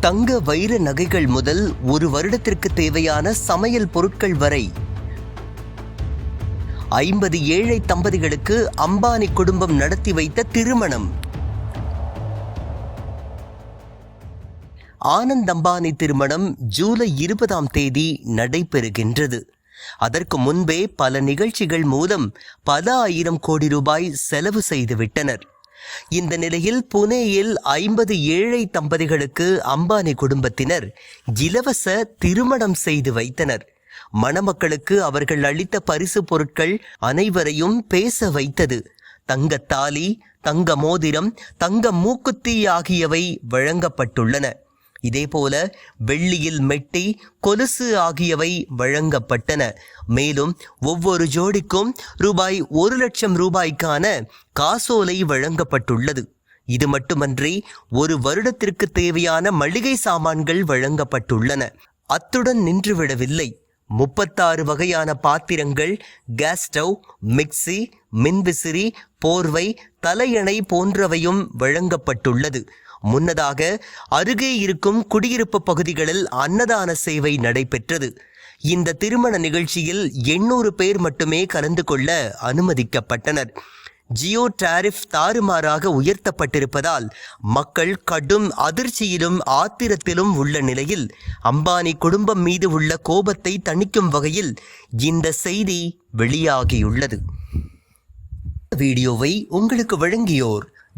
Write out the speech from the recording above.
தங்க வைர நகைகள் முதல் ஒரு வருடத்திற்கு தேவையான சமையல் பொருட்கள் வரை. ஐம்பது ஏழை தம்பதிகளுக்கு அம்பானி குடும்பம் நடத்தி வைத்த திருமணம். ஆனந்த் அம்பானி திருமணம் ஜூலை இருபதாம் தேதி நடைபெறுகின்றது. அதற்கு முன்பே பல நிகழ்ச்சிகள் மூலம் பல ஆயிரம் கோடி ரூபாய் செலவு செய்துவிட்டனர். இந்த நிலையில் புனேயில் ஐம்பது ஏழை தம்பதிகளுக்கு அம்பானி குடும்பத்தினர் இலவச திருமணம் செய்து வைத்தனர். மணமக்களுக்கு அவர்கள் அளித்த பரிசு பொருட்கள் அனைவரையும் பேச வைத்தது. தங்க தாலி தங்க மோதிரம் தங்க மூக்குத்தி ஆகியவை வழங்கப்பட்டுள்ளன. இதேபோல வெள்ளியில் மெட்டி கொலுசு ஆகியவை வழங்கப்பட்டன. மேலும் ஒவ்வொரு ஜோடிக்கும் ரூபாய் ஒரு லட்சம் ரூபாய்க்கான காசோலை வழங்கப்பட்டுள்ளது. இது மட்டுமன்றி ஒரு வருடத்திற்கு தேவையான மளிகை சாமான்கள் வழங்கப்பட்டுள்ளன. அத்துடன் நின்றுவிடவில்லை. முப்பத்தாறு வகையான பாத்திரங்கள் கேஸ் ஸ்டவ் மிக்சி மின்விசிறி போர்வை தலையணை போன்றவையும் வழங்கப்பட்டுள்ளது. முன்னதாக அருகே இருக்கும் குடியிருப்பு பகுதிகளில் அன்னதான சேவை நடைபெற்றது. இந்த திருமண நிகழ்ச்சியில் எண்ணூறு பேர் மட்டுமே கலந்து கொள்ள அனுமதிக்கப்பட்டனர். ஜியோ டாரிஃப் தாறுமாறாக உயர்த்தப்பட்டிருப்பதால் மக்கள் கடும் அதிர்ச்சியிலும் ஆத்திரத்திலும் உள்ள நிலையில் அம்பானி குடும்பம் மீது உள்ள கோபத்தை தணிக்கும் வகையில் இந்த செய்தி வெளியாகியுள்ளது. வீடியோவை உங்களுக்கு வழங்கியோர்